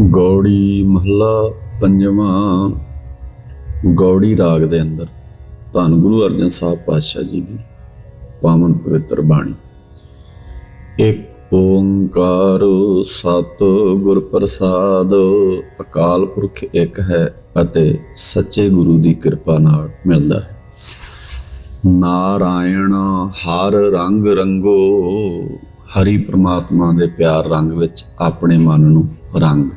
ਗੌੜੀ ਮਹੱਲਾ ਪੰਜਵਾਂ। ਗੌੜੀ ਰਾਗ ਦੇ ਅੰਦਰ ਧੰਨ ਗੁਰੂ ਅਰਜਨ ਸਾਹਿਬ ਪਾਤਸ਼ਾਹ ਜੀ ਦੀ ਪਾਵਨ ਪਵਿੱਤਰ ਬਾਣੀ। ਇੱਕ ਓੰਕਾਰ ਸਤ ਗੁਰ ਪ੍ਰਸਾਦ, ਅਕਾਲ ਪੁਰਖ ਇੱਕ ਹੈ ਅਤੇ ਸੱਚੇ ਗੁਰੂ ਦੀ ਕਿਰਪਾ ਨਾਲ ਮਿਲਦਾ ਹੈ। ਨਾਰਾਇਣ ਹਰ ਰੰਗ ਰੰਗੋ, ਹਰੀ ਪ੍ਰਮਾਤਮਾ ਦੇ ਪਿਆਰ ਰੰਗ ਵਿੱਚ ਆਪਣੇ ਮਨ ਨੂੰ ਰੰਗ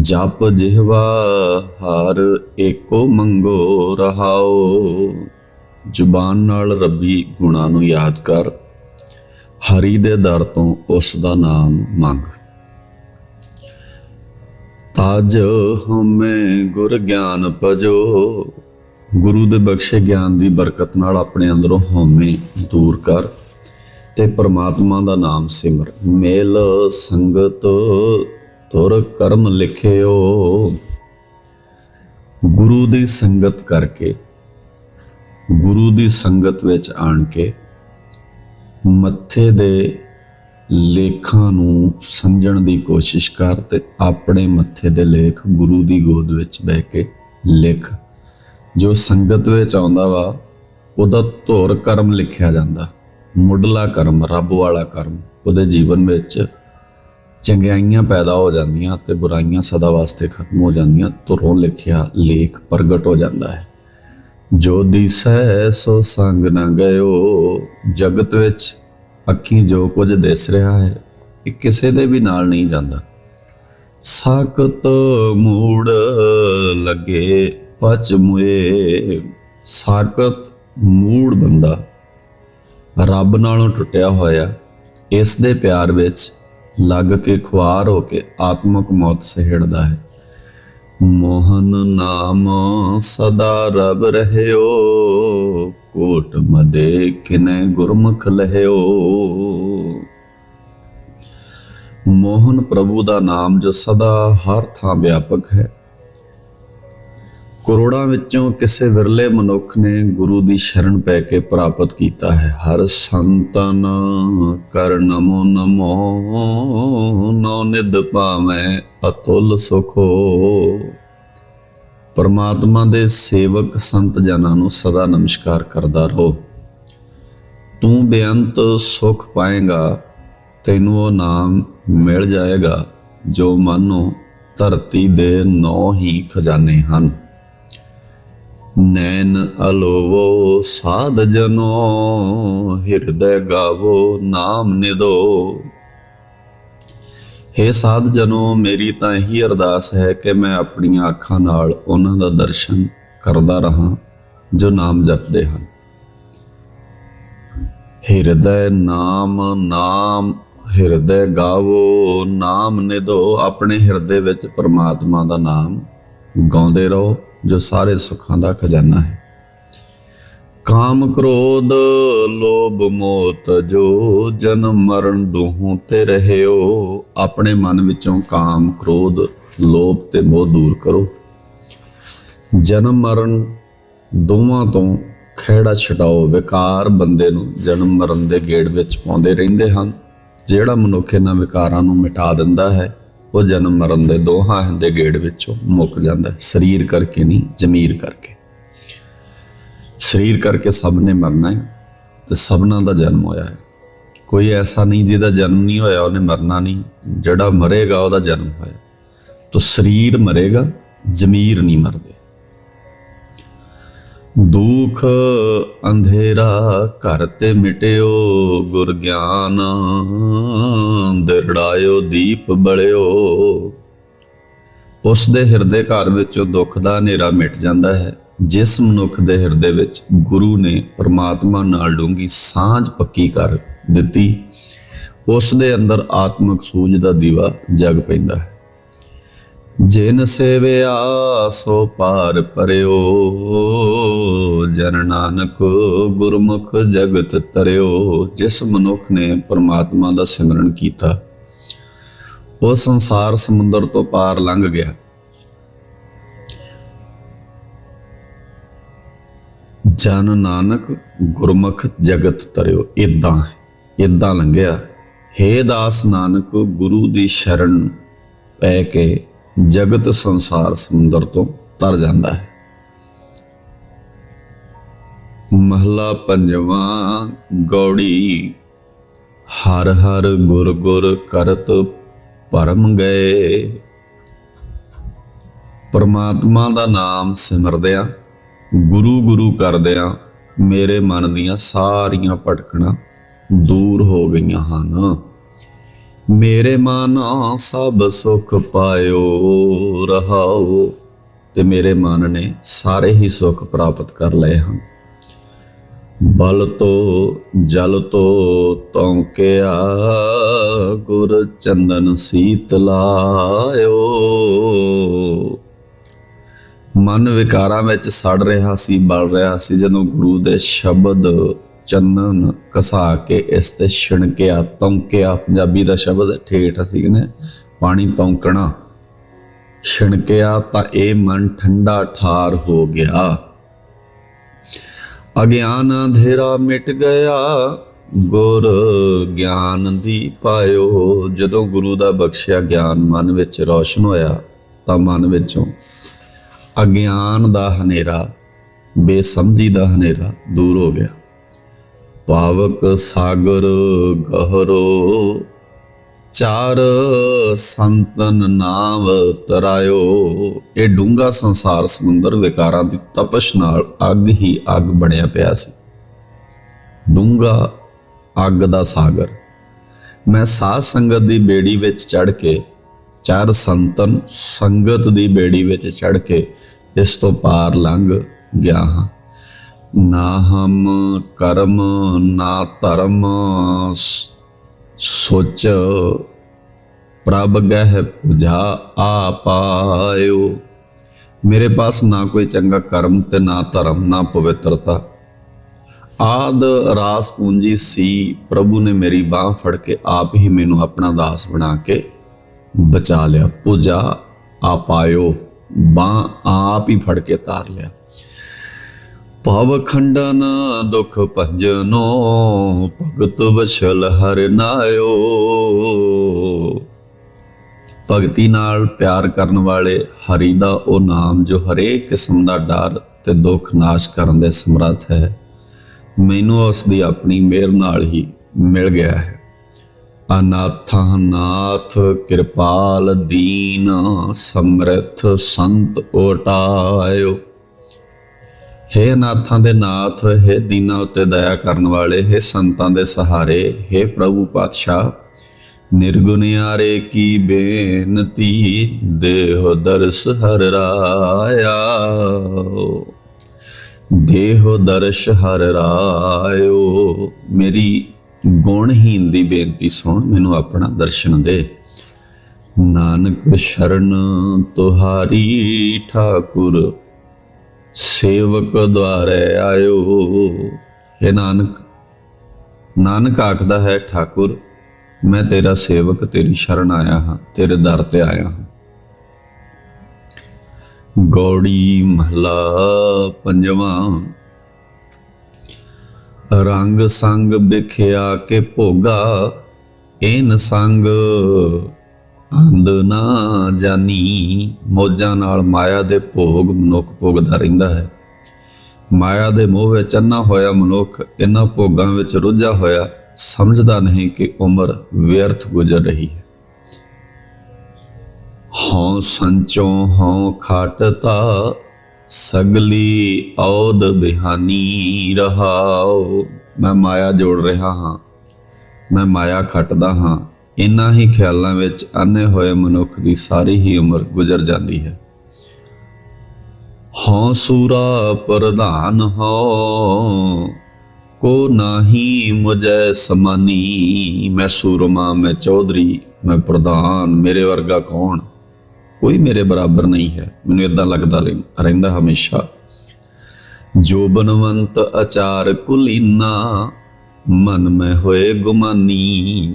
ਜਪ ਜਿਹਵਾ ਹਰ ਏਕੋ ਮੰਗੋ ਰਹਾਓ। ਜ਼ੁਬਾਨ ਨਾਲ ਰੱਬੀ ਗੁਣਾਂ ਨੂੰ ਯਾਦ ਕਰ, ਹਰੀ ਦੇ ਦਰ ਤੋਂ ਉਸ ਦਾ ਨਾਮ ਮੰਗ। ਤਜ ਹਮੇ ਗੁਰ ਗਿਆਨ ਭਜੋ, ਗੁਰੂ ਦੇ ਬਖਸ਼ੇ ਗਿਆਨ ਦੀ ਬਰਕਤ ਨਾਲ ਆਪਣੇ ਅੰਦਰੋਂ ਹਉਮੈ ਦੂਰ ਕਰ, ਤੇ ਪਰਮਾਤਮਾ ਦਾ ਨਾਮ ਸਿਮਰ। ਮੇਲ ਸੰਗਤ ਤੁਰ ਕਰਮ ਲਿਖਿਓ। ਗੁਰੂ ਦੀ ਸੰਗਤ ਕਰਕੇ, ਗੁਰੂ ਦੀ ਸੰਗਤ ਵਿੱਚ ਆਣ ਕੇ ਮੱਥੇ ਦੇ ਲੇਖਾਂ ਨੂੰ ਸਮਝਣ ਦੀ ਕੋਸ਼ਿਸ਼ ਕਰ ਤੇ ਆਪਣੇ ਮੱਥੇ ਦੇ ਲੇਖ ਗੁਰੂ ਦੀ ਗੋਦ ਵਿੱਚ ਬਹਿ ਕੇ ਲਿਖ। ਜੋ ਸੰਗਤ ਵਿੱਚ ਆਉਂਦਾ ਵਾ, ਉਹਦਾ ਧੁਰ ਕਰਮ ਲਿਖਿਆ ਜਾਂਦਾ। ਮੁੱਢਲਾ ਕਰਮ, ਰੱਬ ਵਾਲਾ ਕਰਮ, ਉਹਦੇ ਜੀਵਨ ਵਿੱਚ ਚੰਗਿਆਈਆਂ ਪੈਦਾ ਹੋ ਜਾਂਦੀਆਂ ਤੇ ਬੁਰਾਈਆਂ ਸਦਾ ਵਾਸਤੇ ਖਤਮ ਹੋ ਜਾਂਦੀਆਂ, ਧੁਰੋਂ ਲਿਖਿਆ ਲੇਖ ਪ੍ਰਗਟ ਹੋ ਜਾਂਦਾ ਹੈ। ਜੋ ਦਿਸੈ ਸੋ ਸੰਗ ਨਾ ਗਇਓ, ਜਗਤ ਵਿੱਚ ਅੱਖੀ ਜੋ ਕੁਝ ਦਿਸ ਰਿਹਾ ਹੈ, ਇਹ ਕਿਸੇ ਦੇ ਵੀ ਨਾਲ ਨਹੀਂ ਜਾਂਦਾ। ਸਾਕਤ ਮੂੜ ਲੱਗੇ ਪਚ ਮੁਏ ਸਾਕਤ ਮੂੜ ਬੰਦਾ। ਰੱਬ ਨਾਲੋਂ ਟੁੱਟਿਆ ਹੋਇਆ, ਇਸ ਦੇ ਪਿਆਰ ਵਿੱਚ ਲੱਗ ਕੇ ਖੁਆਰ ਹੋ ਕੇ ਆਤਮਕ ਮੌਤ ਸਹਿੜਦਾ ਹੈ। ਮੋਹਨ ਨਾਮ ਸਦਾ ਰਬ ਰਹਿਓ, ਕੋਟ ਮਦੇ ਕਿਨੇ ਗੁਰਮੁਖ ਲਹਿਓ। ਮੋਹਨ ਪ੍ਰਭੂ ਦਾ ਨਾਮ ਜੋ ਸਦਾ ਹਰ ਥਾਂ ਵਿਆਪਕ ਹੈ ਕਰੋੜਾਂ ਵਿੱਚੋਂ ਕਿਸੇ ਵਿਰਲੇ ਮਨੁੱਖ ਨੇ ਗੁਰੂ ਦੀ ਸ਼ਰਨ ਪੈ ਕੇ ਪ੍ਰਾਪਤ ਕੀਤਾ ਹੈ। ਹਰ ਸੰਤਨ ਕਰ ਨਮੋ ਨਮੋ, ਨੋ ਨਿਦ ਪਾਵੇਂ ਅਤੁਲ ਸੁਖੋ ਪਰਮਾਤਮਾ ਦੇ ਸੇਵਕ ਸੰਤ ਜਨਾਂ ਨੂੰ ਸਦਾ ਨਮਸਕਾਰ ਕਰਦਾ ਰਹੋ। ਤੂੰ ਬੇਅੰਤ ਸੁਖ ਪਾਏਗਾ, ਤੈਨੂੰ ਉਹ ਨਾਮ ਮਿਲ ਜਾਏਗਾ, ਜੋ ਮਾਨੋ ਧਰਤੀ ਦੇ ਨੌ ਹੀ ਖਜ਼ਾਨੇ ਹਨ। ਨੈਣ ਅਲੋਵੋ ਸਾਧ ਜਨੋ, ਹਿਰਦੈ ਗਾਵੋ ਨਾਮ ਨਿਦੋ हे ਸਾਧ ਜਨੋ, ਮੇਰੀ ਤਾਂ ਇਹੀ ਅਰਦਾਸ ਹੈ ਕਿ ਮੈਂ ਆਪਣੀਆਂ ਅੱਖਾਂ ਨਾਲ ਉਹਨਾਂ ਦਾ ਦਰਸ਼ਨ ਕਰਦਾ ਰਹਾ, ਜੋ ਨਾਮ ਜਪਦੇ ਹਨ। ਹਿਰਦੈ ਨਾਮ ਨਾਮ, ਹਿਰਦੈ ਗਾਵੋ, ਨਾਮ ਨਿਦੋ ਆਪਣੇ ਹਿਰਦੇ ਵਿੱਚ ਪਰਮਾਤਮਾ ਦਾ ਨਾਮ ਗਾਉਂਦੇ ਰਹੋ। ਜੋ ਸਾਰੇ ਸੁੱਖਾਂ ਦਾ ਖਜ਼ਾਨਾ ਹੈ। ਕਾਮ ਕ੍ਰੋਧ, ਲੋਭ ਮੋਤ, ਜੋ ਜਨਮ ਮਰਨ ਦੋਹਾਂ ਤੇ ਰਹਿਓ, ਆਪਣੇ ਮਨ ਵਿੱਚੋਂ ਕਾਮ ਕ੍ਰੋਧ, ਲੋਭ ਤੇ ਮੋਹ ਦੂਰ ਕਰੋ। ਜਨਮ ਮਰਨ ਦੋਵਾਂ ਤੋਂ ਖਿਹੜਾ ਛਡਾਓ, ਵਿਕਾਰ ਬੰਦੇ ਨੂੰ ਜਨਮ ਮਰਨ ਦੇ ਗੇੜ ਵਿੱਚ ਪਾਉਂਦੇ ਰਹਿੰਦੇ ਹਨ, ਜਿਹੜਾ ਮਨੁੱਖ ਇਹਨਾਂ ਵਿਕਾਰਾਂ ਨੂੰ ਮਿਟਾ ਦਿੰਦਾ ਹੈ। ਉਹ ਜਨਮ ਮਰਨ ਦੇ ਦੋਹਾਂ ਦੇ ਗੇੜ ਵਿੱਚੋਂ ਮੁੱਕ ਜਾਂਦਾ ਸਰੀਰ ਕਰਕੇ ਨਹੀਂ, ਜ਼ਮੀਰ ਕਰਕੇ। ਸਰੀਰ ਕਰਕੇ ਸਭ ਨੇ ਮਰਨਾ ਹੈ ਤੇ ਸਭਨਾਂ ਦਾ ਜਨਮ ਹੋਇਆ ਹੈ। ਕੋਈ ਐਸਾ ਨਹੀਂ ਜਿਹਦਾ ਜਨਮ ਨਹੀਂ ਹੋਇਆ, ਉਹਨੇ ਮਰਨਾ ਨਹੀਂ। ਜਿਹੜਾ ਮਰੇਗਾ ਉਹਦਾ ਜਨਮ ਹੋਇਆ। ਤਾਂ ਸਰੀਰ ਮਰੇਗਾ, ਜ਼ਮੀਰ ਨਹੀਂ ਮਰਦੇ। ਦੁਖ ਅੰਧੇਰਾ ਘਰ ਤੇ ਮਿਟਿਓ, ਗੁਰ ਗਿਆਨ ਦਿਰੜਾਇਓ, ਦੀਪ ਬਲਿਓ। ਉਸ ਦੇ ਹਿਰਦੇ ਘਰ ਵਿੱਚੋਂ ਦੁੱਖ ਦਾ ਹਨੇਰਾ ਮਿਟ ਜਾਂਦਾ ਹੈ। ਜਿਸ ਮਨੁੱਖ ਦੇ ਹਿਰਦੇ ਵਿੱਚ ਗੁਰੂ ਨੇ ਪਰਮਾਤਮਾ ਨਾਲ ਡੂੰਗੀ ਸਾਂਝ ਪੱਕੀ ਕਰ ਦਿੱਤੀ, ਉਸ ਦੇ ਅੰਦਰ ਆਤਮਿਕ ਸੂਝ ਦਾ ਦੀਵਾ ਜਗ ਪੈਂਦਾ ਹੈ। ਜਿਨ ਸੇਵਿਆ ਸੋ ਪਾਰ ਪਰਿਓ, ਜਨ ਨਾਨਕ ਗੁਰਮੁਖ ਜਗਤ ਤਰਿਓ, ਜਿਸ ਮਨੁੱਖ ਨੇ ਪਰਮਾਤਮਾ ਦਾ ਸਿਮਰਨ ਕੀਤਾ, ਉਹ ਸੰਸਾਰ ਸਮੁੰਦਰ ਤੋਂ ਪਾਰ ਲੰਘ ਗਿਆ। ਜਨ ਨਾਨਕ ਗੁਰਮੁਖ ਜਗਤ ਤਰਿਓ ਇਦਾਂ ਇਦਾਂ ਲੰਘਿਆ। ਹੇ ਦਾਸ ਨਾਨਕ, ਗੁਰੂ ਦੀ ਸ਼ਰਨ ਪੈ ਕੇ ਜਗਤ ਸੰਸਾਰ ਸਮੁੰਦਰ ਤੋਂ ਤਰ ਜਾਂਦਾ ਹੈ। ਮਹਲਾ ਪੰਜਵਾਂ, ਗੌੜੀ। ਹਰ ਹਰ ਗੁਰ ਗੁਰ ਕਰਤ ਪਰਮ ਗਏ। ਪਰਮਾਤਮਾ ਦਾ ਨਾਮ ਸਿਮਰਦਿਆਂ, ਗੁਰੂ ਗੁਰੂ ਕਰਦਿਆਂ ਮੇਰੇ ਮਨ ਦੀਆਂ ਸਾਰੀਆਂ ਭਟਕਣਾ ਦੂਰ ਹੋ ਗਈਆਂ ਹਨ। ਮੇਰੇ ਮਨ ਸਭ ਸੁਖ ਪਾਇਓ, ਰਹਾਓ। ਤੇ ਮੇਰੇ ਮਨ ਨੇ ਸਾਰੇ ਹੀ ਸੁਖ ਪ੍ਰਾਪਤ ਕਰ ਲਏ ਹਨ। ਬਲ ਤੋ, ਜਲ ਤੋ ਤੌਂਕਿਆ ਗੁਰ ਚੰਦਨ ਸੀਤ ਲਾਇਓ। ਮਨ ਵਿਕਾਰਾਂ ਵਿੱਚ ਸੜ ਰਿਹਾ ਸੀ, ਬਲ ਰਿਹਾ ਸੀ, ਜਦੋਂ ਗੁਰੂ ਦੇ ਸ਼ਬਦ ਚੰਨਨ ਕਸਾ ਕੇ ਇਸ ਤੇ ਛਿਣਕਿਆ ਤੌਂਕਿਆ ਪੰਜਾਬੀ ਦਾ ਸ਼ਬਦ ਠੇਠ ਅਸੀਂ ਨੇ ਪਾਣੀ ਤੌਂਕਣਾ। ਛਿਣਕਿਆ ਤਾਂ ਇਹ ਮਨ ਠੰਡਾ ਠਾਰ ਹੋ ਗਿਆ। ਅਗਿਆਨ ਅੰਧੇਰਾ ਮਿਟ ਗਿਆ, ਗੁਰ ਗਿਆਨ ਦੀ ਪਾਇਓ। ਜਦੋਂ ਗੁਰੂ ਦਾ ਬਖਸ਼ਿਆ, ਗਿਆਨ ਮਨ ਵਿੱਚ ਰੌਸ਼ਨ ਹੋਇਆ, ਤਾਂ ਮਨ ਵਿੱਚੋਂ ਅਗਿਆਨ ਦਾ ਹਨੇਰਾ, ਬੇਸਮਝੀ ਦਾ ਹਨੇਰਾ ਦੂਰ ਹੋ ਗਿਆ। ਪਾਵਕ ਸਾਗਰ ਗਹਰੋ, ਚਾਰ ਸੰਤਨ ਨਾਮ ਤਰਾਇਓ। ਇਹ ਡੂੰਗਾ ਸੰਸਾਰ ਸਮੁੰਦਰ ਵਿਕਾਰਾਂ ਦੀ ਤਪਸ਼ ਨਾਲ ਅੱਗ ਹੀ ਅੱਗ ਬਣਿਆ ਪਿਆ ਸੀ। ਡੂੰਗਾ ਅੱਗ ਦਾ ਸਾਗਰ। ਮੈਂ ਸਾਧ ਸੰਗਤ ਦੀ ਬੇੜੀ ਵਿੱਚ ਚੜ ਕੇ, ਚਾਰ ਸੰਤਨ ਸੰਗਤ ਦੀ ਬੇੜੀ ਵਿੱਚ ਚੜ ਕੇ ਇਸ ਤੋਂ ਪਾਰ ਲੰਘ ਗਿਆ ਹਾਂ। ਨਾ ਹਮ ਕਰਮ, ਨਾ ਧਰਮ ਸ- ਸੋਚ ਪ੍ਰਭ ਗਹਿ ਪੁਜਾ ਆ ਪਾਇਓ ਮੇਰੇ ਪਾਸ ਨਾ ਕੋਈ ਚੰਗਾ ਕਰਮ ਤੇ ਨਾ ਧਰਮ, ਨਾ ਪਵਿੱਤਰਤਾ। ਆਦ ਰਾਸ ਪੂੰਜੀ ਸੀ, ਪ੍ਰਭੂ ਨੇ ਮੇਰੀ ਬਾਹ ਫੜ ਕੇ ਆਪ ਹੀ ਮੈਨੂੰ ਆਪਣਾ ਦਾਸ ਬਣਾ ਕੇ ਬਚਾ ਲਿਆ, ਪੁਜਾ ਆ ਪਾਇਓ ਬਾਹ ਆਪ ਹੀ ਫੜ ਕੇ ਤਾਰ ਲਿਆ। ਭਵ ਖੰਡਨ ਦੁਖ ਭੰਜਨੋ, ਭਗਤ ਵਛਲ ਹਰਿ ਨਾਇਓ। ਭਗਤੀ ਨਾਲ ਪਿਆਰ ਕਰਨ ਵਾਲੇ ਹਰੀ ਦਾ ਉਹ ਨਾਮ ਜੋ ਹਰੇਕ ਕਿਸਮ ਦਾ ਡਰ ਤੇ ਦੁੱਖ ਨਾਸ਼ ਕਰਨ ਦੇ ਸਮਰੱਥ ਹੈ, ਮੈਨੂੰ ਉਸ ਦੀ ਆਪਣੀ ਮਿਹਰ ਨਾਲ ਹੀ ਮਿਲ ਗਿਆ ਹੈ। ਅਨਾਥਾ ਨਾਥ ਕਿਰਪਾਲ ਦੀਨ, ਸਮਰਥ ਸੰਤ ਓਟਾਇਓ। ਹੇ ਨਾਥਾਂ ਦੇ ਨਾਥ, ਹੇ ਦੀਨਾ ਉੱਤੇ ਦਇਆ ਕਰਨ ਵਾਲੇ, ਹੇ ਸੰਤਾਂ ਦੇ ਸਹਾਰੇ, ਹੇ ਪ੍ਰਭੂ ਪਾਤਸ਼ਾਹ। ਨਿਰਗੁਣਿਆਰੇ ਕੀ ਬੇਨਤੀ, ਦੇਹ ਦਰਸ ਹਰ ਰਾਇਆ। ਦੇਹ ਦਰਸ਼ ਹਰ ਰਾਇਓ, ਮੇਰੀ ਗੁਣਹੀਨ ਦੀ ਬੇਨਤੀ ਸੁਣ, ਮੈਨੂੰ ਆਪਣਾ ਦਰਸ਼ਨ ਦੇ। ਨਾਨਕ ਸ਼ਰਨ ਤੁਹਾਰੀ ਠਾਕੁਰ ਸੇਵਕ ਦੁਆਰੇ ਆਇਓ। ਹੈ ਨਾਨਕ ਨਾਨਕ ਆਖਦਾ ਹੈ, ਠਾਕੁਰ, ਮੈਂ ਤੇਰਾ ਸੇਵਕ, ਤੇਰੀ ਸ਼ਰਨ ਆਇਆ ਹਾਂ, ਤੇਰੇ ਦਰ ਤੇ ਆਇਆ ਹਾਂ। ਗੌੜੀ ਮਹਲਾ ਪੰਜਵਾਂ, ਰੰਗ ਸੰਗ ਵਿਖਿਆ ਕੇ ਭੋਗਾ ਇਹਨ ਸੰਗ ਅੰਧ ਨਾ ਜਾਣੀ ਮੋਜਾਂ ਨਾਲ ਮਾਇਆ ਦੇ ਭੋਗ ਮਨੁੱਖ ਭੋਗਦਾ ਰਹਿੰਦਾ ਹੈ। ਮਾਇਆ ਦੇ ਮੋਹ ਵਿੱਚ ਅੰਨਾ ਹੋਇਆ ਮਨੁੱਖ ਇਹਨਾਂ ਭੋਗਾਂ ਵਿੱਚ ਰੁੱਝਾ ਹੋਇਆ ਸਮਝਦਾ ਨਹੀਂ ਕਿ ਉਮਰ ਵਿਅਰਥ ਗੁਜ਼ਰ ਰਹੀ ਹੈ। ਹਉ ਸੰਚੋਂ ਹਉ ਖਾਟਤਾ, ਸਗਲੀ ਔਦ ਬਿਹਾਨੀ ਰਹਾਉ। ਮੈਂ ਮਾਇਆ ਜੋੜ ਰਿਹਾ ਹਾਂ, ਮੈਂ ਮਾਇਆ ਖੱਟਦਾ ਹਾਂ। ਇਨ੍ਹਾਂ ਹੀ ਖਿਆਲਾਂ ਵਿੱਚ ਅੰਨੇ ਹੋਏ ਮਨੁੱਖ ਦੀ ਸਾਰੀ ਹੀ ਉਮਰ ਗੁਜ਼ਰ ਜਾਂਦੀ ਹੈ। ਹਉ ਸੂਰਾ ਪ੍ਰਧਾਨ ਹੋ ਕੋ ਨਾਹੀ ਮੁਝੈ ਸਮਾਨੀ, ਮੈਂ ਸੂਰਮਾ, ਮੈਂ ਚੌਧਰੀ, ਮੈਂ ਪ੍ਰਧਾਨ, ਮੇਰੇ ਵਰਗਾ ਕੌਣ? ਕੋਈ ਮੇਰੇ ਬਰਾਬਰ ਨਹੀਂ ਹੈ, ਮੈਨੂੰ ਇਦਾਂ ਲੱਗਦਾ ਰਹਿ- ਰਹਿੰਦਾ ਹਮੇਸ਼ਾ। ਜੋ ਬਨਵੰਤ ਆਚਾਰ ਕੁਲੀਨਾ, ਮਨ ਮੈਂ ਹੋਏ ਗੁਮਾਨੀ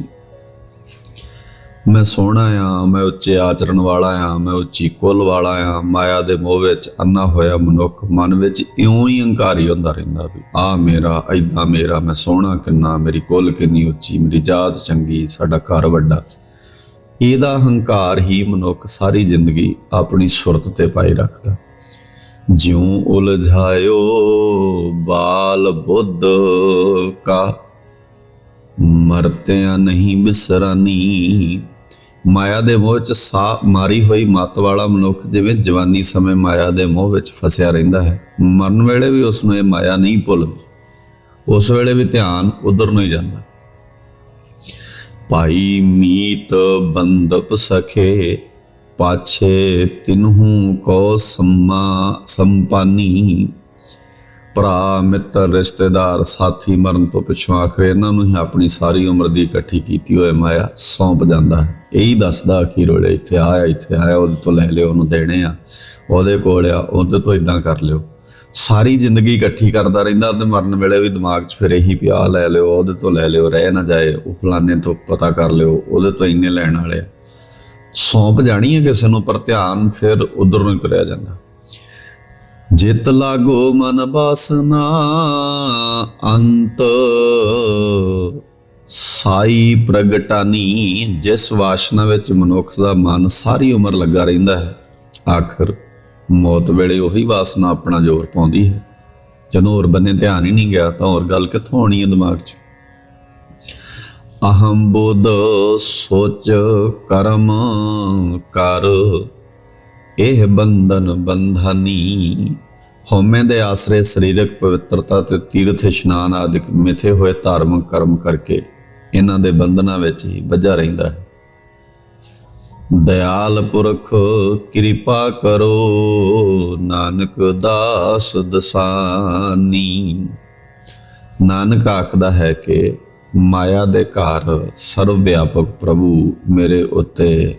ਮੈਂ ਸੋਹਣਾ ਆ, ਮੈਂ ਉੱਚੇ ਆਚਰਣ ਵਾਲਾ ਆ, ਮੈਂ ਉੱਚੀ ਕੁੱਲ ਵਾਲਾ ਆ, ਮਾਇਆ ਦੇ ਮੋਹ ਵਿੱਚ ਅੰਨਾ ਹੋਇਆ ਮਨੁੱਖ, ਮਨ ਵਿੱਚ ਇਉਂ ਹੀ ਹੰਕਾਰੀ ਹੁੰਦਾ ਰਹਿੰਦਾ ਵੀ, ਆ ਮੇਰਾ ਐਦਾਂ ਮੇਰਾ, ਮੈਂ ਸੋਹਣਾ ਕਿੰਨਾ, ਮੇਰੀ ਕੁੱਲ ਕਿੰਨੀ ਉੱਚੀ, ਮੇਰੀ ਜਾਤ ਚੰਗੀ, ਸਾਡਾ ਘਰ ਵੱਡਾ। ਇਹਦਾ ਹੰਕਾਰ ਹੀ ਮਨੁੱਖ ਸਾਰੀ ਜ਼ਿੰਦਗੀ ਆਪਣੀ ਸੁਰਤ ਤੇ ਪਾਈ ਰੱਖਦਾ। ਜਿਉ ਉਲਝਾਇਓ ਬਾਲ ਬੁੱਧ ਕਾ, ਮਰਤਿਆਂ ਨਹੀਂ ਬਿਸਰਾਨੀ ਮਾਇਆ ਦੇ ਮੋਹ ਚ ਸਾ ਮਾਰੀ ਹੋਈ ਮਤ ਵਾਲਾ ਮਨੁੱਖ ਜਿਵੇਂ ਜਵਾਨੀ ਸਮੇਂ ਮਾਇਆ ਦੇ ਮੋਹ ਵਿੱਚ ਫਸਿਆ ਰਹਿੰਦਾ ਹੈ। ਮਰਨ ਵੇਲੇ ਵੀ ਉਸ ਨੂੰ ਇਹ ਮਾਇਆ ਨਹੀਂ ਭੁੱਲਦੀ। ਉਸ ਵੇਲੇ ਵੀ ਧਿਆਨ ਉਧਰ ਨੂੰ ਹੀ ਜਾਂਦਾ। ਭਾਈ ਮੀਤ ਬੰਦਪ ਸਖੇ, ਪਾਛੇ ਤਿਨਹੂ ਕੋ ਸੰਮਾ ਸੰਪਾਨੀ। ਭਰਾ, ਮਿੱਤਰ, ਰਿਸ਼ਤੇਦਾਰ, ਸਾਥੀ ਮਰਨ ਤੋਂ ਪਿਛੋਂ ਆਖਰ ਇਹਨਾਂ ਨੂੰ ਹੀ ਆਪਣੀ ਸਾਰੀ ਉਮਰ ਦੀ ਇਕੱਠੀ ਕੀਤੀ ਹੋਏ ਮਾਇਆ ਸੌਂਪ ਜਾਂਦਾ ਹੈ। ਇਹੀ ਦੱਸਦਾ ਅਖੀਰ ਵੇਲੇ ਇੱਥੇ ਆਇਆ ਇੱਥੇ ਆਇਆ, ਉਹਦੇ ਤੋਂ ਲੈ ਲਿਓ, ਉਹਨੂੰ ਦੇਣੇ ਆ, ਉਹਦੇ ਕੋਲ ਆ, ਉਹਦੇ ਤੋਂ ਇਦਾਂ ਕਰ ਲਿਓ। ਸਾਰੀ ਜ਼ਿੰਦਗੀ ਇਕੱਠੀ ਕਰਦਾ ਰਹਿੰਦਾ ਤੇ ਮਰਨ ਵੇਲੇ ਵੀ ਦਿਮਾਗ 'ਚ ਫਿਰ ਇਹੀ ਪਿਆ ਲੈ ਲਿਓ, ਉਹਦੇ ਤੋਂ ਲੈ ਲਿਓ, ਰਹਿ ਨਾ ਜਾਏ, ਉਹ ਫਲਾਣੇ ਤੋਂ ਪਤਾ ਕਰ ਲਿਓ, ਉਹਦੇ ਤੋਂ ਇੰਨੇ ਲੈਣ ਵਾਲੇ ਆ। ਸੌਂਪ ਜਾਣੀ ਹੈ ਕਿਸੇ ਨੂੰ, ਪਰ ਧਿਆਨ ਫਿਰ ਉਧਰ ਨੂੰ ਹੀ ਤੁਰਿਆ ਜਾਂਦਾ। ਜਿਤ ਲਾਗੋ ਮਨ ਬਾਸਨਾ, ਅੰਤ ਸਾਈ ਪ੍ਰਗਟਾਨੀ ਜਿਸ ਵਾਸ਼ਨਾ ਵਿੱਚ ਮਨੁੱਖ ਦਾ ਮਨ ਸਾਰੀ ਉਮਰ ਲੱਗਾ ਰਹਿੰਦਾ ਹੈ, ਆਖਰ ਮੌਤ ਵੇਲੇ ਉਹੀ ਵਾਸਨਾ ਆਪਣਾ ਜ਼ੋਰ ਪਾਉਂਦੀ ਹੈ। ਜਦੋਂ ਹੋਰ ਬੰਨੇ ਧਿਆਨ ਹੀ ਨਹੀਂ ਗਿਆ, ਤਾਂ ਹੋਰ ਗੱਲ ਕਿੱਥੋਂ ਆਉਣੀ ਹੈ ਦਿਮਾਗ 'ਚ? ਅਹੰ ਬੁੱਧ ਸੋਚ ਕਰਮ ਕਰ, ਇਹ ਬੰਧਨ ਬੰਧਾਨੀ ਹਉਮੈ ਦੇ ਆਸਰੇ ਸਰੀਰਕ ਪਵਿੱਤਰਤਾ ਤੇ ਤੀਰਥ ਇਸ਼ਨਾਨ ਆਦਿਕ ਮਿਥੇ ਹੋਏ ਧਾਰਮਿਕ ਕਰਮ ਕਰਕੇ ਇਹਨਾਂ ਦੇ ਬੰਧਨਾਂ ਵਿੱਚ ਹੀ ਵੱਜਾ ਰਹਿੰਦਾ ਹੈ। ਦਇਆਲ ਪੁਰਖ, ਕਿਰਪਾ ਕਰੋ, ਨਾਨਕ ਦਾਸ ਦਸਾਨੀ। ਨਾਨਕ ਆਖਦਾ ਹੈ ਕਿ ਮਾਇਆ ਦੇ ਘਰ ਸਰਵ ਵਿਆਪਕ ਪ੍ਰਭੂ ਮੇਰੇ ਉੱਤੇ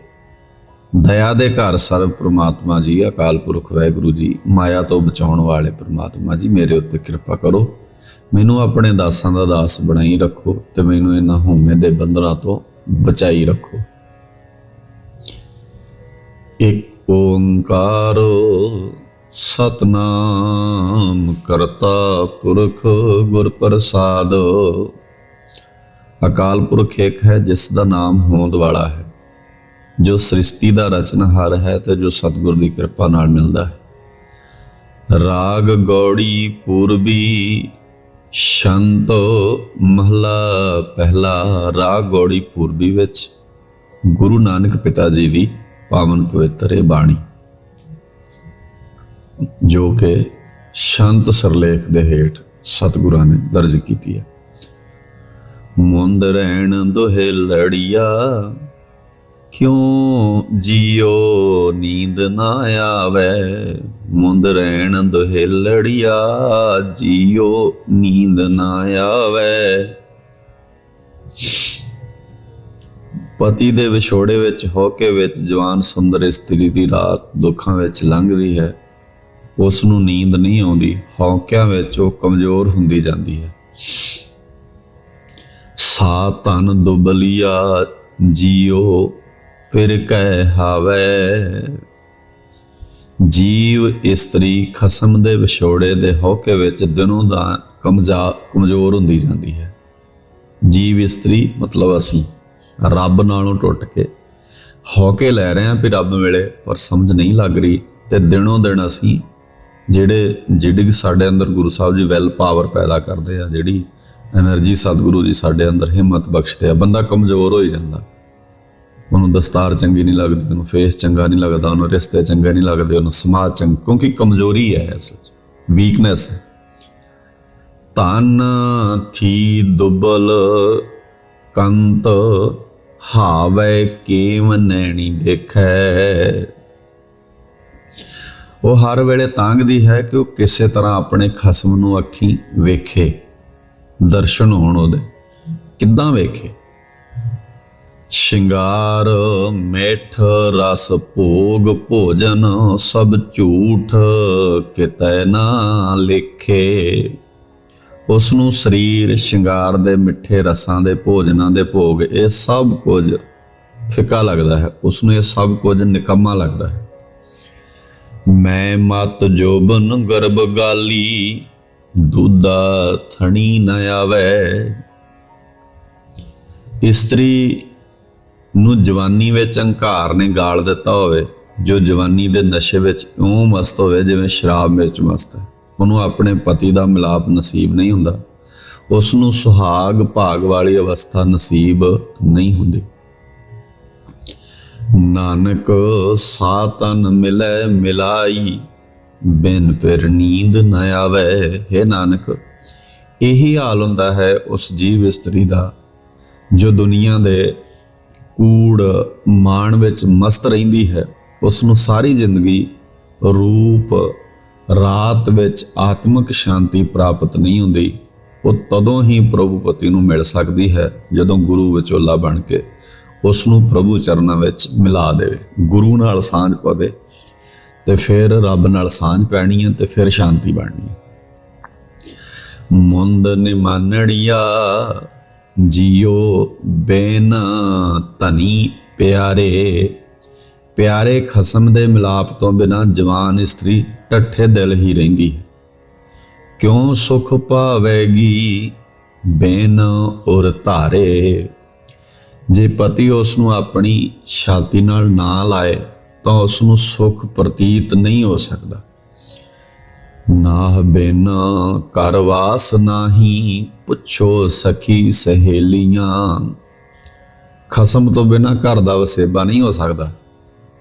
ਦਇਆ ਦੇ ਘਰ ਸਰਬ ਪ੍ਰਮਾਤਮਾ ਜੀ, ਅਕਾਲ ਪੁਰਖ ਵਾਹਿਗੁਰੂ ਜੀ, ਮਾਇਆ ਤੋਂ ਬਚਾਉਣ ਵਾਲੇ ਪ੍ਰਮਾਤਮਾ ਜੀ, ਮੇਰੇ ਉੱਤੇ ਕਿਰਪਾ ਕਰੋ। ਮੈਨੂੰ ਆਪਣੇ ਦਾਸਾਂ ਦਾ ਦਾਸ ਬਣਾਈ ਰੱਖੋ ਤੇ ਮੈਨੂੰ ਇਹਨਾਂ ਹਉਮੈ ਦੇ ਬੰਧਨਾਂ ਤੋਂ ਬਚਾਈ ਰੱਖੋ। ਇੱਕ ਓੰਕਾਰ ਸਤਨਾਮ ਕਰਤਾ ਪੁਰਖ ਗੁਰ ਪ੍ਰਸਾਦ। ਅਕਾਲ ਪੁਰਖ ਇੱਕ ਹੈ ਜਿਸ ਦਾ ਨਾਮ ਹੋਂਦ ਵਾਲਾ ਹੈ। ਜੋ ਸ੍ਰਿਸ਼ਟੀ ਦਾ ਰਚਨਹਾਰ ਹੈ ਤੇ ਜੋ ਸਤਿਗੁਰ ਦੀ ਕਿਰਪਾ ਨਾਲ ਮਿਲਦਾ ਹੈ। ਰਾਗ ਗੌੜੀ ਪੂਰਬੀ ਸ਼ੰਤ ਮਹਲਾ ਪਹਿਲਾ ਰਾਗ ਗੌੜੀ ਪੂਰਬੀ ਵਿੱਚ ਗੁਰੂ ਨਾਨਕ ਪਿਤਾ ਜੀ ਦੀ ਪਾਵਨ ਪਵਿੱਤਰ ਇਹ ਬਾਣੀ। ਜੋ ਕਿ ਸ਼ੰਤ ਸਰਲੇਖ ਦੇ ਹੇਠ ਸਤਿਗੁਰਾਂ ਨੇ ਦਰਜ ਕੀਤੀ ਹੈ। ਮੁੰਦ ਰਹਿਣ ਦੋਹੇ ਲੜੀਆ ਕਿਉਂ ਜੀਓ ਨੀਂਦ ਨਾ ਆਵੇ? ਮੁੰਦ ਰਹਿਣ ਦੋਹੇ ਲੜੀਆ ਨੀਂਦ ਨਾ ਆਵੇ। ਪਤੀ ਦੇ ਵਿਛੋੜੇ ਵਿੱਚ ਹੋ ਕੇ ਵਿੱਚ ਜਵਾਨ ਸੁੰਦਰ ਇਸਤਰੀ ਦੀ ਰਾਤ ਦੁੱਖਾਂ ਵਿੱਚ ਲੰਘਦੀ ਹੈ। ਉਸ ਨੂੰ ਨੀਂਦ ਨਹੀਂ ਆਉਂਦੀ ਹੌਕਿਆਂ ਵਿੱਚ ਉਹ ਕਮਜ਼ੋਰ ਹੁੰਦੀ ਜਾਂਦੀ ਹੈ। ਸਾ ਤਨ ਦੁਬਲੀਆ, ਜੀਓ ਫਿਰ ਕਹਿ ਹਾਵੇ ਜੀਵ ਇਸਤਰੀ ਖਸਮ ਦੇ ਵਿਛੋੜੇ ਦੇ ਹੋਕੇ ਵਿੱਚ ਦਿਨੋਂ ਦਾ ਕਮਜ਼ਾ ਕਮਜ਼ੋਰ ਹੁੰਦੀ ਜਾਂਦੀ ਹੈ। ਜੀਵ ਇਸਤਰੀ ਮਤਲਬ ਅਸੀਂ, ਰੱਬ ਨਾਲੋਂ ਟੁੱਟ ਕੇ ਹੋਕੇ ਲੈ ਰਹੇ ਹਾਂ ਵੀ ਰੱਬ ਮਿਲੇ ਪਰ ਸਮਝ ਨਹੀਂ ਲੱਗ ਰਹੀ ਤੇ ਦਿਨੋਂ ਦਿਨ ਅਸੀਂ ਜਿਹੜੇ ਜਿਹੜੀ ਸਾਡੇ ਅੰਦਰ ਗੁਰੂ ਸਾਹਿਬ ਜੀ ਵੈਲ ਪਾਵਰ ਪੈਦਾ ਕਰਦੇ ਆ, ਜਿਹੜੀ એનર્ਜੀ ਸਤਿਗੁਰੂ ਜੀ ਸਾਡੇ ਅੰਦਰ ਹਿੰਮਤ ਬਖਸ਼ਦੇ ਆ, ਬੰਦਾ ਕਮਜ਼ੋਰ ਹੋਈ ਜਾਂਦਾ। ਉਹਨੂੰ ਦਸਤਾਰ ਚੰਗੀ ਨਹੀਂ ਲੱਗਦੀ, ਉਹਨੂੰ ਫੇਸ ਚੰਗਾ ਨਹੀਂ ਲੱਗਦਾ, ਉਹਨੂੰ ਰਿਸ਼ਤੇ ਚੰਗੇ ਨਹੀਂ ਲੱਗਦੇ, ਉਹਨੂੰ ਸਮਾਜ ਚੰਗ, ਕਿਉਂਕਿ ਕਮਜ਼ੋਰੀ ਹੈ ਅਸਲ ਚ ਵੀਕਨੈਸ ਹੈ। ਤਨ ਥੀ ਦੁਬਲ, ਕੰਤ ਹਾਵੇ ਕੇਵ ਨੈਣੀ ਦੇਖੈ। ਉਹ ਹਰ ਵੇਲੇ ਤਾਂਗਦੀ ਹੈ ਕਿ ਉਹ ਕਿਸੇ ਤਰ੍ਹਾਂ ਆਪਣੇ ਖਸਮ ਨੂੰ ਅੱਖੀ ਵੇਖੇ, ਦਰਸ਼ਨ ਹੋਣ ਉਹਦੇ, ਕਿੱਦਾਂ ਵੇਖੇ? ਸ਼ਿੰਗਾਰ, ਮੇਠ ਰਸ, ਭੋਗ, ਭੋਜਨ ਸਭ ਝੂਠ ਕਿਤੈ ਨਾ ਲਿਖੇ। ਉਸ ਨੂੰ ਸਰੀਰ ਸ਼ਿੰਗਾਰ ਦੇ ਮਿੱਠੇ ਰਸਾਂ ਦੇ, ਭੋਜਨਾਂ ਦੇ ਭੋਗ, ਇਹ ਸਭ ਕੁਝ ਫਿੱਕਾ ਲੱਗਦਾ ਹੈ। ਉਸ ਨੂੰ ਇਹ ਸਭ ਕੁਝ ਨਿਕੰਮਾ ਲੱਗਦਾ ਹੈ। ਮੈਂ ਮਤ ਜੋਬਨ ਗਰਭ ਗਾਲੀ, ਦੁੱਧਾ ਥਣੀ ਨ ਆਵੇ। ਇਸਤਰੀ ਨੂੰ ਜਵਾਨੀ ਵਿੱਚ ਹੰਕਾਰ ਨੇ ਗਾਲ ਦਿੱਤਾ ਹੋਵੇ, ਜੋ ਜਵਾਨੀ ਦੇ ਨਸ਼ੇ ਵਿੱਚ ਇਉਂ ਮਸਤ ਹੋਵੇ ਜਿਵੇਂ ਸ਼ਰਾਬ ਵਿੱਚ ਮਸਤ ਹੈ। ਉਹਨੂੰ ਆਪਣੇ ਪਤੀ ਦਾ ਮਿਲਾਪ ਨਸੀਬ ਨਹੀਂ ਹੁੰਦਾ। ਉਸ ਨੂੰ ਸੁਹਾਗ ਭਾਗ ਵਾਲੀ ਅਵਸਥਾ ਨਸੀਬ ਨਹੀਂ ਹੁੰਦੀ। ਨਾਨਕ ਸਾਤਨ ਮਿਲੈ ਮਿਲਾਈ, ਬਿਨ ਫਿਰ ਨੀਂਦ ਨ ਆਵੇ। ਹੈ ਨਾਨਕ, ਇਹੀ ਹਾਲ ਹੁੰਦਾ ਹੈ ਉਸ ਜੀਵ ਇਸਤਰੀ ਦਾ, ਜੋ ਦੁਨੀਆ ਦੇ ਕੂੜ ਮਾਣ ਵਿੱਚ ਮਸਤ ਰਹਿੰਦੀ ਹੈ। ਉਸ ਨੂੰ ਸਾਰੀ ਜ਼ਿੰਦਗੀ ਰੂਪ, ਰਾਤ ਵਿੱਚ ਆਤਮਿਕ ਸ਼ਾਂਤੀ ਪ੍ਰਾਪਤ ਨਹੀਂ ਹੁੰਦੀ। ਉਹ ਤਦੋਂ ਹੀ ਪ੍ਰਭੂ ਪਤੀ ਨੂੰ ਮਿਲ ਸਕਦੀ ਹੈ, ਜਦੋਂ ਗੁਰੂ ਵਿਚੋਲਾ ਬਣ ਕੇ ਉਸ ਨੂੰ ਪ੍ਰਭੂ ਚਰਨਾਂ ਵਿੱਚ ਮਿਲਾ ਦੇਵੇ। ਗੁਰੂ ਨਾਲ ਸਾਂਝ ਪਵੇ ਤੇ ਫਿਰ ਰੱਬ ਨਾਲ ਸਾਂਝ ਪੈਣੀ ਹੈ ਤੇ ਫਿਰ ਸ਼ਾਂਤੀ ਬਣਨੀ ਹੈ। ਮੁੰਦ ਨਿਮਾਨੜੀਆ ਜੀਓ ਬੇਨ ਧਨੀ ਪਿਆਰੇ। ਪਿਆਰੇ ਖਸਮ ਦੇ ਮਿਲਾਪ ਤੋਂ ਬਿਨਾ ਜਵਾਨ ਇਸਤਰੀ ਟੱਠੇ ਦਿਲ ਹੀ ਰਹਿੰਦੀ ਹੈ। ਕਿਉਂ ਸੁਖ ਪਾਵੇਗੀ ਬੇਨ ਔਰ ਧਾਰੇ? ਜੇ ਪਤੀ ਉਸ ਨੂੰ ਆਪਣੀ ਛਾਤੀ ਨਾਲ ਨਾ ਲਾਏ ਤਾਂ ਉਸ ਨੂੰ ਸੁਖ ਪ੍ਰਤੀਤ ਨਹੀਂ ਹੋ ਸਕਦਾ। ਨਾਹ ਬਿਨ ਘਰ ਵਾਸ ਨਾਹੀ ਪੁੱਛੋ ਸਖੀ ਸਹੇਲੀਆਂ। ਖਸਮ ਤੋਂ ਬਿਨਾ ਘਰ ਦਾ ਵਸੇਬਾ ਨਹੀਂ ਹੋ ਸਕਦਾ।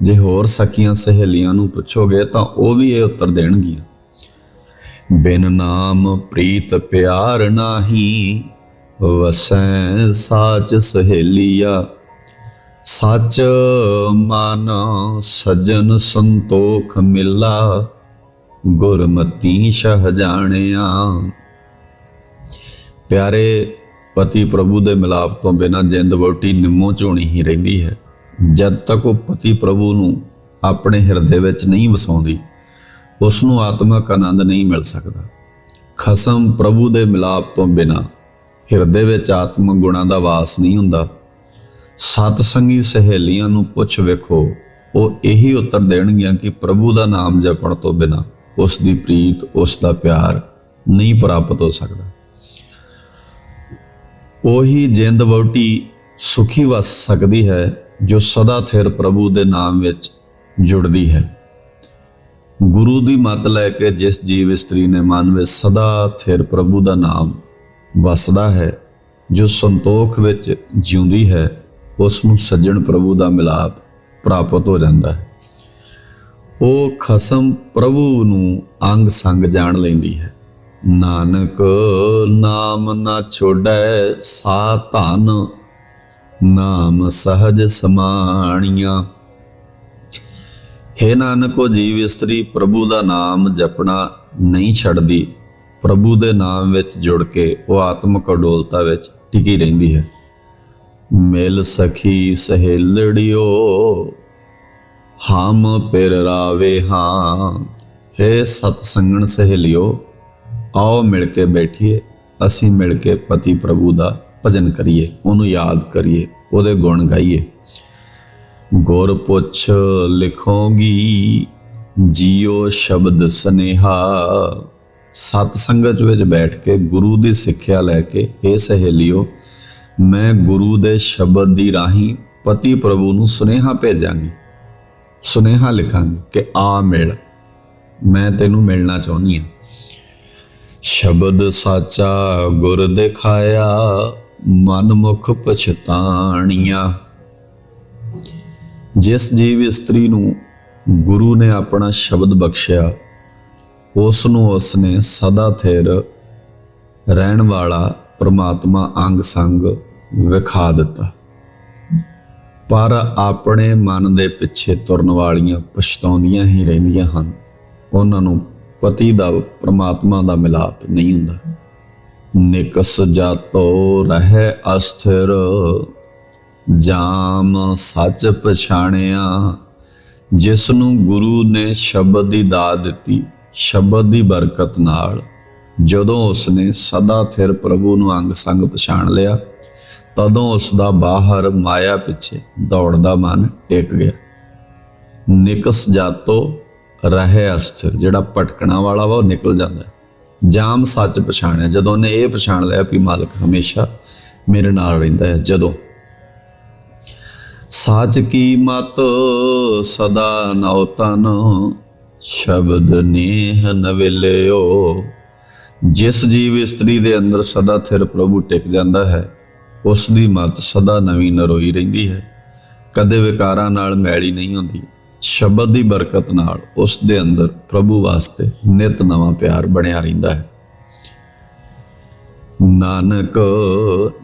ਜੇ ਹੋਰ ਸਕੀਆਂ ਸਹੇਲੀਆਂ ਨੂੰ ਪੁੱਛੋਗੇ ਤਾਂ ਉਹ ਵੀ ਇਹ ਉੱਤਰ ਦੇਣਗੀਆਂ। ਬਿਨ ਨਾਮ ਪ੍ਰੀਤ ਪਿਆਰ ਨਾਹੀ ਵਸੈ ਸਾਚ ਸਹੇਲੀਆ। ਸੱਚ ਮਨ ਸਜਨ ਸੰਤੋਖ ਮਿਲਾ। ਗੁਰਮਤੀ ਸ਼ਹ ਪਿਆਰੇ ਪਤੀ ਪ੍ਰਭੂ ਦੇ ਮਿਲਾਪ ਤੋਂ ਬਿਨਾ ਜਿੰਦ ਵੋਟੀ ਨਿੰਮੋ ਝੋਣੀ ਹੀ ਰਹਿੰਦੀ ਹੈ। ਜਦ ਤੱਕ ਉਹ ਪਤੀ ਪ੍ਰਭੂ ਨੂੰ ਆਪਣੇ ਹਿਰਦੇ ਵਿੱਚ ਨਹੀਂ ਵਸਾਉਂਦੀ ਉਸ ਨੂੰ ਆਤਮਿਕ ਆਨੰਦ ਨਹੀਂ ਮਿਲ ਸਕਦਾ। ਖਸਮ ਪ੍ਰਭੂ ਦੇ ਮਿਲਾਪ ਤੋਂ ਬਿਨਾ ਹਿਰਦੇ ਵਿੱਚ ਆਤਮਿਕ ਗੁਣਾਂ ਦਾ ਵਾਸ ਨਹੀਂ ਹੁੰਦਾ। ਸਤ ਸੰਗੀ ਸਹੇਲੀਆਂ ਨੂੰ ਪੁੱਛ ਵੇਖੋ, ਉਹ ਇਹੀ ਉੱਤਰ ਦੇਣਗੀਆਂ ਕਿ ਪ੍ਰਭੂ ਦਾ ਨਾਮ ਜਪਣ ਤੋਂ ਬਿਨਾ ਉਸ ਦੀ ਪ੍ਰੀਤ, ਉਸ ਦਾ ਪਿਆਰ ਨਹੀਂ ਪ੍ਰਾਪਤ ਹੋ ਸਕਦਾ। ਉਹੀ ਜਿੰਦ ਵਹੁਟੀ ਸੁਖੀ ਵਸ ਸਕਦੀ ਹੈ, ਜੋ ਸਦਾ ਥਿਰ ਪ੍ਰਭੂ ਦੇ ਨਾਮ ਵਿੱਚ ਜੁੜਦੀ ਹੈ। ਗੁਰੂ ਦੀ ਮੱਤ ਲੈ ਕੇ ਜਿਸ ਜੀਵ ਇਸਤਰੀ ਨੇ ਮਨ ਵਿੱਚ ਸਦਾ ਥਿਰ ਪ੍ਰਭੂ ਦਾ ਨਾਮ ਵਸਦਾ ਹੈ, ਜੋ ਸੰਤੋਖ ਵਿੱਚ ਜਿਉਂਦੀ ਹੈ, ਉਸ ਨੂੰ ਸੱਜਣ ਪ੍ਰਭੂ ਦਾ ਮਿਲਾਪ ਪ੍ਰਾਪਤ ਹੋ ਜਾਂਦਾ ਹੈ। ਉਹ ਖਸਮ ਪ੍ਰਭੂ ਨੂੰ ਅੰਗ ਸੰਗ ਜਾਣ ਲੈਂਦੀ ਹੈ। ਨਾਨਕ, ਨਾਮ ਨਾ ਛੋੜੈ ਸਾ ਧਨ, ਨਾਮ ਸਹਜ ਸਮਾਣੀਆਂ। ਹੈ ਨਾਨਕ, ਉਹ ਜੀਵ ਇਸਤਰੀ ਪ੍ਰਭੂ ਦਾ ਨਾਮ ਜਪਣਾ ਨਹੀਂ ਛੱਡਦੀ। ਪ੍ਰਭੂ ਦੇ ਨਾਮ ਵਿੱਚ ਜੁੜ ਕੇ ਉਹ ਆਤਮਿਕ ਅਡੋਲਤਾ ਵਿੱਚ ਟਿਕੀ ਰਹਿੰਦੀ ਹੈ। ਮਿਲ ਸਖੀ ਸਹੇਲੜਿਓ ਹਮ ਪਿਰ ਰਾਵੇ ਹਾਂ। ਹੈ ਸਤ ਸੰਗਣ ਸਹੇਲਿਓ, ਆਓ ਮਿਲ ਕੇ ਬੈਠੀਏ, ਅਸੀਂ ਮਿਲ ਕੇ ਪਤੀ ਪ੍ਰਭੂ ਦਾ ਭਜਨ ਕਰੀਏ, ਉਹਨੂੰ ਯਾਦ ਕਰੀਏ, ਉਹਦੇ ਗੁਣ ਗਾਈਏ। ਗੁਰ ਪੁੱਛ ਲਿਖੋਗੀ, ਜੀਓ ਸ਼ਬਦ ਸਨੇਹਾ। ਸਤ ਸੰਗਤ ਵਿੱਚ ਬੈਠ ਕੇ ਗੁਰੂ ਦੀ ਸਿੱਖਿਆ ਲੈ ਕੇ ਇਹ ਸਹੇਲਿਓ, ਮੈਂ ਗੁਰੂ ਦੇ ਸ਼ਬਦ ਦੀ ਰਾਹੀਂ ਪਤੀ ਪ੍ਰਭੂ ਨੂੰ ਸੁਨੇਹਾ ਭੇਜਾਂਗੀ। ਸੁਨੇਹਾ ਲਿਖਾਂਗੀ ਕਿ ਆ ਮਿਲ, ਮੈਂ ਤੈਨੂੰ ਮਿਲਣਾ ਚਾਹੁੰਦੀ ਹਾਂ। ਸ਼ਬਦ ਸਾਚਾ ਗੁਰ ਦਿਖਾਇਆ ਮਨ ਮੁਖ ਪਛਤਾਣੀਆਂ। ਜਿਸ ਜੀਵ ਇਸਤਰੀ ਨੂੰ ਗੁਰੂ ਨੇ ਆਪਣਾ ਸ਼ਬਦ ਬਖਸ਼ਿਆ ਉਸ ਨੂੰ ਉਸ ਨੇ ਸਦਾ ਥਿਰ ਰਹਿਣ ਵਾਲਾ ਪ੍ਰਮਾਤਮਾ ਅੰਗ ਸੰਗ ਵਿਖਾ ਦਿੱਤਾ। ਪਰ ਆਪਣੇ ਮਨ ਦੇ ਪਿੱਛੇ ਤੁਰਨ ਵਾਲੀਆਂ ਪਛਤਾਉਂਦੀਆਂ ਹੀ ਰਹਿੰਦੀਆਂ ਹਨ। ਉਹਨਾਂ ਨੂੰ ਪਤੀ ਦਾ, ਪ੍ਰਮਾਤਮਾ ਦਾ ਮਿਲਾਪ ਨਹੀਂ ਹੁੰਦਾ। ਨਿਕਸ ਜਾਤੋ ਰਹਿ ਅਸਥਿਰ, ਜਾਮ ਸੱਚ ਪਛਾਣਿਆ। ਜਿਸ ਨੂੰ ਗੁਰੂ ਨੇ ਸ਼ਬਦ ਦੀ ਦਾਤ ਦਿੱਤੀ, ਸ਼ਬਦ ਦੀ ਬਰਕਤ ਨਾਲ ਜਦੋਂ ਉਸਨੇ ਸਦਾ ਥਿਰ ਪ੍ਰਭੂ ਨੂੰ ਅੰਗ ਸੰਗ ਪਛਾਣ ਲਿਆ ਤਦੋਂ ਉਸ ਦਾ ਬਾਹਰ ਮਾਇਆ ਪਿੱਛੇ ਦੌੜਦਾ ਮਨ ਟਿਕ ਗਿਆ। ਨਿਕਸ ਜਾਤੋ ਰਹੇ ਅਸਥਿਰ, ਜਿਹੜਾ ਭਟਕਣਾ ਵਾਲਾ ਵਾ ਉਹ ਨਿਕਲ ਜਾਂਦਾ। ਜਾਮ ਸੱਚ ਪਛਾਣਿਆ। ਜਦੋਂ ਉਹਨੇ ਇਹ ਪਛਾਣ ਲਿਆ ਵੀ ਮਾਲਕ ਹਮੇਸ਼ਾ ਮੇਰੇ ਨਾਲ ਰਹਿੰਦਾ ਹੈ, ਜਦੋਂ। ਸਾਚ ਕੀ ਮਤ ਸਦਾ ਨਉ ਤਨ, ਸ਼ਬਦ ਨੇਹ ਨਵੇਲਿਓ ਜਿਸ ਜੀਵ ਇਸਤਰੀ ਦੇ ਅੰਦਰ ਸਦਾ ਥਿਰ ਪ੍ਰਭੂ ਟਿਕ ਜਾਂਦਾ ਹੈ ਉਸ ਦੀ ਮਤ ਸਦਾ ਨਵੀਂ ਨਰੋਈ ਰਹਿੰਦੀ ਹੈ। ਕਦੇ ਵਿਕਾਰਾਂ ਨਾਲ ਮੈਲੀ ਨਹੀਂ ਹੁੰਦੀ। ਸ਼ਬਦ ਦੀ ਬਰਕਤ ਨਾਲ ਉਸ ਦੇ ਅੰਦਰ ਪ੍ਰਭੂ ਵਾਸਤੇ ਨਿਤ ਨਵਾਂ ਪਿਆਰ ਬਣਿਆ ਰਹਿੰਦਾ ਹੈ। ਨਾਨਕ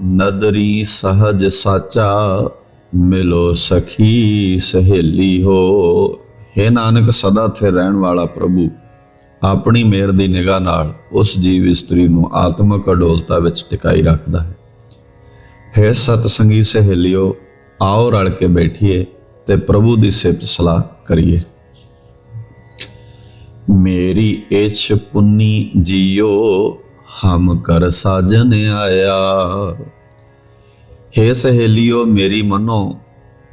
ਨਦਰੀ ਸਹਜ ਸਾਚਾ, ਮਿਲੋ ਸਖੀ ਸਹੇਲੀ ਹੋ। हे ਨਾਨਕ, ਸਦਾ ਥੇ ਰਹਿਣ ਵਾਲਾ ਪ੍ਰਭੂ, ਆਪਣੀ ਮਿਹਰ ਦੀ ਨਿਗਾਹ ਨਾਲ ਉਸ ਜੀਵ ਇਸਤਰੀ ਨੂੰ ਆਤਮਿਕ ਅਡੋਲਤਾ ਵਿੱਚ ਟਿਕਾਈ ਰੱਖਦਾ ਹੈ। ਹੈ ਸਤਸੰਗੀ ਸਹੇਲਿਓ, ਆਓ ਰਲ ਕੇ ਬੈਠੀਏ ਤੇ ਪ੍ਰਭੂ ਦੀ ਸਿਫਤ ਸਲਾਹ ਕਰੀਏ। ਮੇਰੀ ਇਛ ਪੁੰਨੀ ਜੀਓ, ਹਮ ਕਰ ਸਾਜਨ ਆਇਆ। हे ਸਹੇਲਿਓ, ਮੇਰੀ ਮਨੋ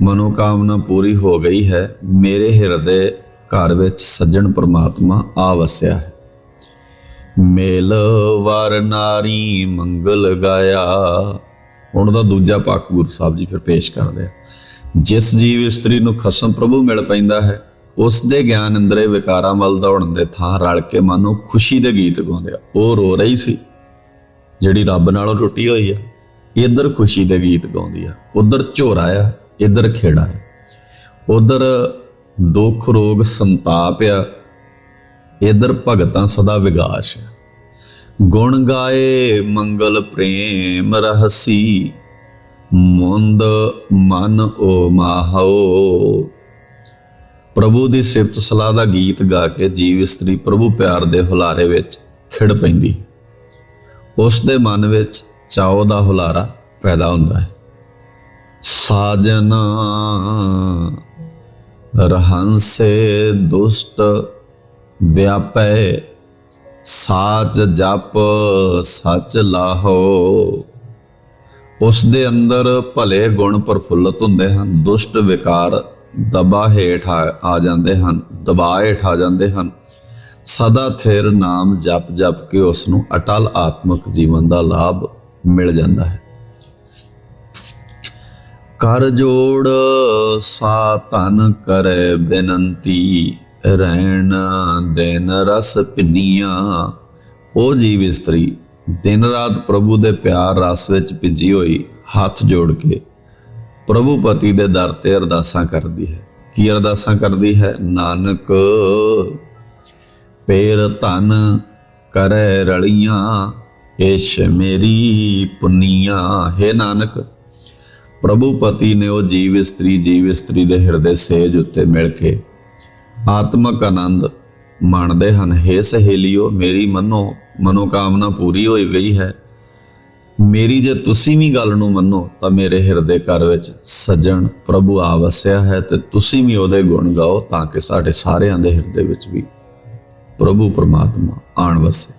ਮਨੋਕਾਮਨਾ ਪੂਰੀ ਹੋ ਗਈ ਹੈ। ਮੇਰੇ ਹਿਰਦੇ ਘਰ ਵਿੱਚ ਸੱਜਣ ਪ੍ਰਮਾਤਮਾ ਆ ਵਸਿਆ ਹੈ। ਮੇਲ ਵਰ ਨਾਰੀ ਮੰਗਲ ਗਾਇਆ। ਹੁਣ ਦਾ ਦੂਜਾ ਪੱਖ ਗੁਰੂ ਸਾਹਿਬ ਜੀ ਫਿਰ ਪੇਸ਼ ਕਰਦੇ ਆ। ਜਿਸ ਜੀਵ ਇਸਤਰੀ ਨੂੰ ਖਸਮ ਪ੍ਰਭੂ ਮਿਲ ਪੈਂਦਾ ਹੈ, ਉਸ ਦੇ ਗਿਆਨ ਅੰਦਰੇ ਵਿਕਾਰਾਂ ਵੱਲ ਦੌੜਨ ਦੇ ਥਾਂ ਰਲ ਕੇ ਮਨ ਨੂੰ ਖੁਸ਼ੀ ਦੇ ਗੀਤ ਗਾਉਂਦੇ ਆ। ਉਹ ਰੋ ਰਹੀ ਸੀ, ਜਿਹੜੀ ਰੱਬ ਨਾਲੋਂ ਟੁੱਟੀ ਹੋਈ ਆ, ਇੱਧਰ ਖੁਸ਼ੀ ਦੇ ਗੀਤ ਗਾਉਂਦੀ ਆ, ਉਧਰ ਝੋਰਾ ਆ, ਇੱਧਰ ਖੇੜਾ ਆ। ਉਧਰ ਦੁੱਖ ਰੋਗ ਸੰਤਾਪ ਆ, ਇੱਧਰ ਭਗਤਾਂ ਸਦਾ ਵਿਗਾਸ ਆ। ਗੁਣ ਗਾਏ ਮੰਗਲ ਪ੍ਰੇਮ ਰਹਸੀ, ਮੁੰਦ ਮਨ ਓ ਮਾਹੋ ਪ੍ਰਭੂ ਦੀ ਸਿਫਤ ਸਲਾਹ ਦਾ ਗੀਤ ਗਾ ਕੇ ਜੀਵ ਇਸਤਰੀ ਪ੍ਰਭੂ ਪਿਆਰ ਦੇ ਹੁਲਾਰੇ ਵਿੱਚ ਖਿੜ ਪੈਂਦੀ। ਉਸ ਦੇ ਮਨ ਵਿੱਚ ਚਾਉ ਦਾ ਹੁਲਾਰਾ ਪੈਦਾ ਹੁੰਦਾ ਹੈ। ਸਾਜਨਾ ਰਹੰਸੇ ਦੁਸ਼ਟ ਵਿਆਪੈ ਸਾਚ ਜਪ ਸਚ ਲਾਹੋ। ਉਸ ਦੇ ਅੰਦਰ ਭਲੇ ਗੁਣ ਪ੍ਰਫੁੱਲਤ ਹੁੰਦੇ ਹਨ, ਦੁਸ਼ਟ ਵਿਕਾਰ ਦਬਾ ਹੇਠ ਆ ਆ ਜਾਂਦੇ ਹਨ, ਦਬਾ ਹੇਠ ਆ ਜਾਂਦੇ ਹਨ। ਸਦਾ ਥਿਰ ਨਾਮ ਜਪ ਜਪ ਕੇ ਉਸ ਨੂੰ ਅਟਲ ਆਤਮਿਕ ਜੀਵਨ ਦਾ ਲਾਭ ਮਿਲ ਜਾਂਦਾ ਹੈ। ਕਰ ਜੋੜ ਸਾ ਤਨ ਕਰੇ ਬੇਨੰਤੀ ਰਹਿਣ ਦਿਨ ਰਸ ਪਿੰਨੀਆਂ। ਉਹ ਜੀਵ ਇਸਤਰੀ, ਦਿਨ ਰਾਤ ਪ੍ਰਭੂ ਦੇ ਪਿਆਰ ਰਸ ਵਿੱਚ ਭਿੱਜੀ ਹੋਈ ਹੱਥ ਜੋੜ ਕੇ ਪ੍ਰਭੂ ਪਤੀ ਦੇ ਦਰ ਤੇ ਅਰਦਾਸਾਂ ਕਰਦੀ ਹੈ। ਕੀ ਅਰਦਾਸਾਂ ਕਰਦੀ ਹੈ? ਨਾਨਕ, ਪੇਰ ਧਨ ਕਰੈ ਰਲੀਆਂ, ਏਸ਼ ਮੇਰੀ ਪੁੰਨੀਆਂ। ਹੈ ਨਾਨਕ, ਪ੍ਰਭੂ ਪਤੀ ਨੇ ਉਹ ਜੀਵ ਇਸਤਰੀ ਜੀਵ ਇਸਤਰੀ ਦੇ ਹਿਰਦੇ ਸੇਜ ਉੱਤੇ ਮਿਲ ਕੇ ਆਤਮਕ ਆਨੰਦ। ਮਾਣਦੇ ਹਨ हे ਸਹੇਲਿਓ, ਮੇਰੀ ਮੰਨੋ, ਮਨੋਕਾਮਨਾ ਪੂਰੀ ਹੋਈ ਗਈ ਹੈ। ਮੇਰੀ ਜੇ ਤੁਸੀਂ ਵੀ ਗੱਲ ਨੂੰ ਮੰਨੋ, ਤਾਂ ਮੇਰੇ ਹਿਰਦੇ ਘਰ ਵਿੱਚ ਸਜਣ ਪ੍ਰਭੂ ਆ ਵਸਿਆ ਹੈ ਤੇ ਤੁਸੀਂ ਵੀ ਉਹਦੇ ਗੁਣ ਗਾਓ ਤਾਂ ਕਿ ਸਾਡੇ ਸਾਰਿਆਂ ਦੇ ਹਿਰਦੇ ਵਿੱਚ ਵੀ ਪ੍ਰਭੂ, ਪਰਮਾਤਮਾ ਆਣ ਵਸੇ।